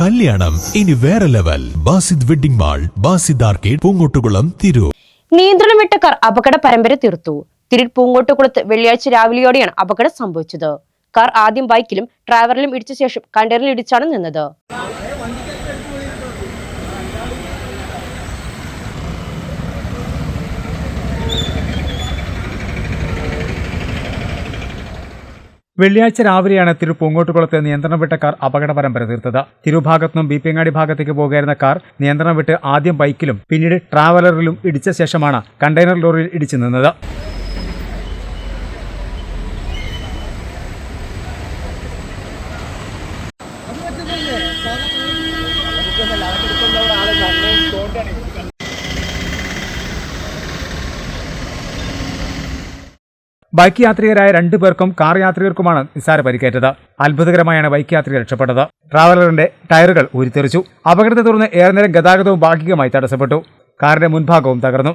കല്യാണം. ഇനി വേറെ level Basid wedding mall Basid arcade Poongottukulam Tirur. നിയന്ത്രണം വിട്ടക്കാർ അപകട പരമ്പര തീർത്തു. തിരു പൂങ്കോട്ടുകുളത്ത് വെള്ളിയാഴ്ച രാവിലെയോടെയാണ് അപകടം സംഭവിച്ചത്. കാർ ആദ്യം ബൈക്കിലും ഡ്രൈവറിലും ഇടിച്ച ശേഷം കണ്ടറിൽ ഇടിച്ചാണ് നിന്നത്. വെള്ളിയാഴ്ച രാവിലെയാണ് തിരു പൂങ്കോട്ടുകുളത്ത് നിയന്ത്രണം വിട്ട കാർ അപകട പരമ്പര തീർത്തത് തിരുഭാഗത്തുനിന്നും ബീപ്പിങ്ങാടി ഭാഗത്തേക്ക് പോകുകയായിരുന്ന കാർ നിയന്ത്രണം വിട്ട് ആദ്യം ബൈക്കിലും പിന്നീട് ട്രാവലറിലും ഇടിച്ച ശേഷമാണ് കണ്ടെയ്നർ ലോറിയിൽ ഇടിച്ചു നിന്നത്. ബൈക്ക് യാത്രികരായ രണ്ടു പേർക്കും കാർ യാത്രികർക്കുമാണ് നിസ്സാര പരിക്കേറ്റത്. അത്ഭുതകരമായാണ് ബൈക്ക് യാത്രികർ രക്ഷപ്പെട്ടത്. ട്രാവലറിന്റെ ടയറുകൾ ഊരിത്തെറിച്ചു. അപകടത്തെ തുടർന്ന് ഏറെ നേരം ഗതാഗതവും ഭാഗികമായി തടസ്സപ്പെട്ടു. കാറിന്റെ മുൻഭാഗവും തകർന്നു.